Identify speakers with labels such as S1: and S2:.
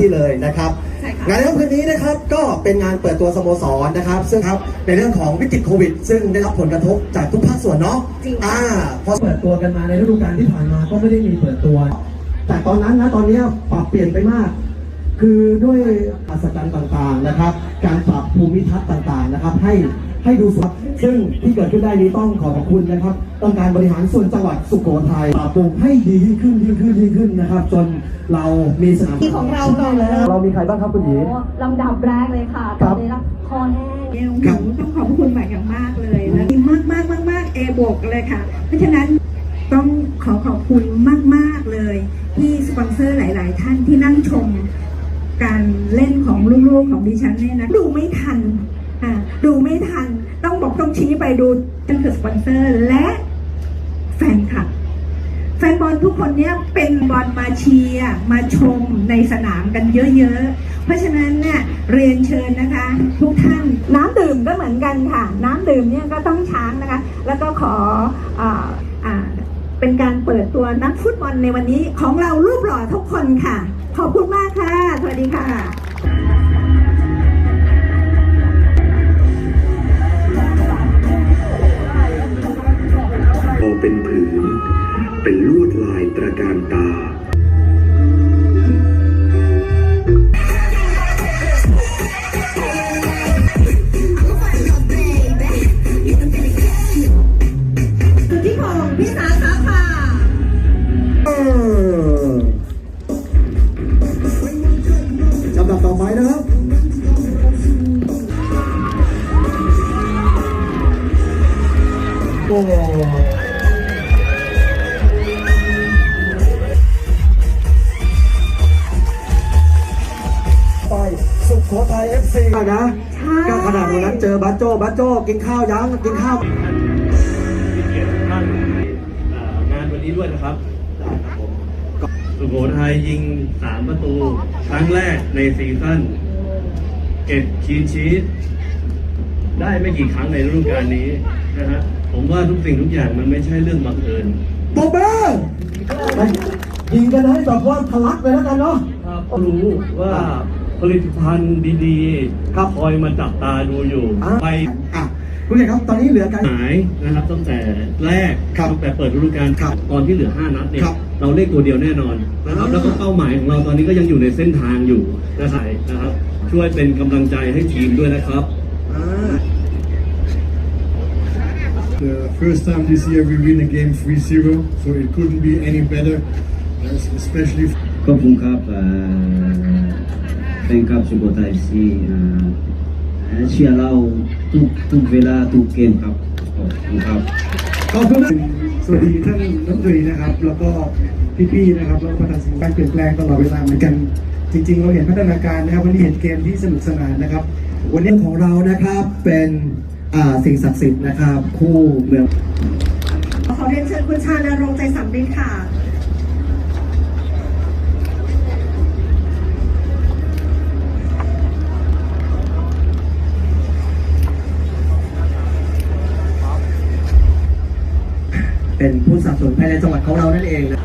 S1: ที่เลยนะครับ
S2: ใช่ค่ะ
S1: งานในค่ำคืนนี้นะครับก็เป็นงานเปิดตัวสโมสรนะครับ ซึ่งครับในเรื่องของวิกฤตโควิด ซึ่งได้รับผลกระทบจากทุกภาคส่วนเนาะ
S2: จริงค่ะ
S1: อ่าพอ เปิดตัวกันมาในฤดูกาลที่ผ่านมาก็ไม่ได้มีเปิดตัว แต่ตอนนั้นนะตอนเนี้ยปรับเปลี่ยนไปมาก คือด้วยอัศจรรย์ต่างๆนะครับ การปรับภูมิทัศน์ต่างๆนะครับ ให้ ให้ดูสวยซึ่งที่เกิดขึ้นได้นี้ต้องขอขอบคุณนะครับองค์การบริหารส่วนจังหวัดสุโขทัยปรับปรุงให้ดียิ่งขึ้นยิ่งขึ้นยิ่งขึ้นนะครับ จนเรามีสนาม
S2: ที่ของเราก่อนเลย
S1: เรามีใครบ้างครับคุณหญิง
S3: โอ้ลำดับแรกเลยค่ะ
S1: ครั
S3: ตอบนนี้รับคอแห้ง
S2: เอลหนูต้องขอบคุณแบบอย่างมากเลยนะดีมากมากมากมากเอบวกเลยค่ะ เพราะฉะนั้นต้องขอขอบคุณมากมาก ๆ เลย ที่สปอนเซอร์หลาย ๆ ท่านที่นั่งชม การเล่นของลูกๆของดิฉันเนี่ยนะดูไม่ทันอ่า ดูไม่ทัน ต้องบอกต้องชี้ไปดูนั่นคือสปอนเซอร์และแฟนคลับ แฟนบอลทุกคนเนี่ยเป็นบอลมาเชียร์มาชมในสนามกันเยอะๆ เพราะฉะนั้นเนี่ยเรียนเชิญนะคะ ทุกท่านน้ำดื่มก็เหมือนกันค่ะ น้ำดื่มเนี่ยก็ต้องช้างนะคะ แล้วก็ขออาอ่าเป็นการเปิดตัวนักฟุตบอลในวันนี้ของเรารูปหล่อทุกคนค่ะ ขอบคุณมากค่ะ สวัสดีค่ะ
S4: เป็นลวดลายตระการตา
S1: สุโขทัยเอฟซีนะ
S2: ใช่
S1: ก็ขนาดวันนั้นเจอบัสโจบัสโจกินข้าวยังกินข้าว
S5: ที่เกียรติท่านเอ่องานวันนี้ด้วยนะครับสุโขทัยยิง 3 ประตู ครั้งแรกในซีซั่นเก็บคีนชีสได้ไม่กี่ครั้งในฤดูกาลนี้นะฮะผมว่าทุกสิ่งทุกอย่างมันไม่ใช่เรื่องบังเอิญ
S1: ปรบมือไปยิงกันให้แบบว่าทะลักเลยแล้วกันเนาะ
S5: ครับรู้ว่า ผลิตภัณฑ์ดีๆ
S1: ครับ
S5: คอยมาจับตาดูอยู่
S1: อะ
S5: ไป
S1: อะคุณเอกครับตอนนี้เหลือกัน
S5: หายนะครับตั้งแต่แรก
S1: ครับ
S5: ตั้งแต่เปิดฤดูกาล
S1: ครับ
S5: ตอนที่เหลือ 5 นัดเนี่ย
S1: ครับ
S5: เราเลขตัวเดียวแน่นอนนะครับ
S1: อ่า
S5: แล้วก็เป้าหมายของเราตอนนี้ก็ยังอยู่ในเส้นทางอยู่นะครับนะครับ ช่วยเป็นกำลังใจให้ทีมด้วยนะครับ
S1: อ่า
S6: The first time this year we win a game 3-0, so it couldn't be any better, uh, especially
S7: ขอบคุณครับเอ่อ แฟนคลับสุโขทัยซีเอ่อเชียร์เราทุกทุกเวลาทุกเกมครับขอบคุณครับ
S1: ขอบคุณนะ
S6: สวัสดีท่านรัฐมนตรีนะครับ แล้วก็พี่ๆนะครับแล้วก็ประธานสิ่งการเปลี่ยนแปลงตลอดเวลาเหมือนกัน จริง ๆ เราเห็นพัฒนาการนะครับวันนี้เห็นเกมที่สนุกสนานนะครับ
S1: วันนี้ของเรานะครับเป็นอ่าสิ่งศักดิ์สิทธิ์นะครับ คู่เมือง
S2: ขอเรียนเชิญคุณชาณรงค์ใจสำริดค่ะ
S1: เป็นผู้สนับสนุนภายในจังหวัดของเรานั่นเองนะ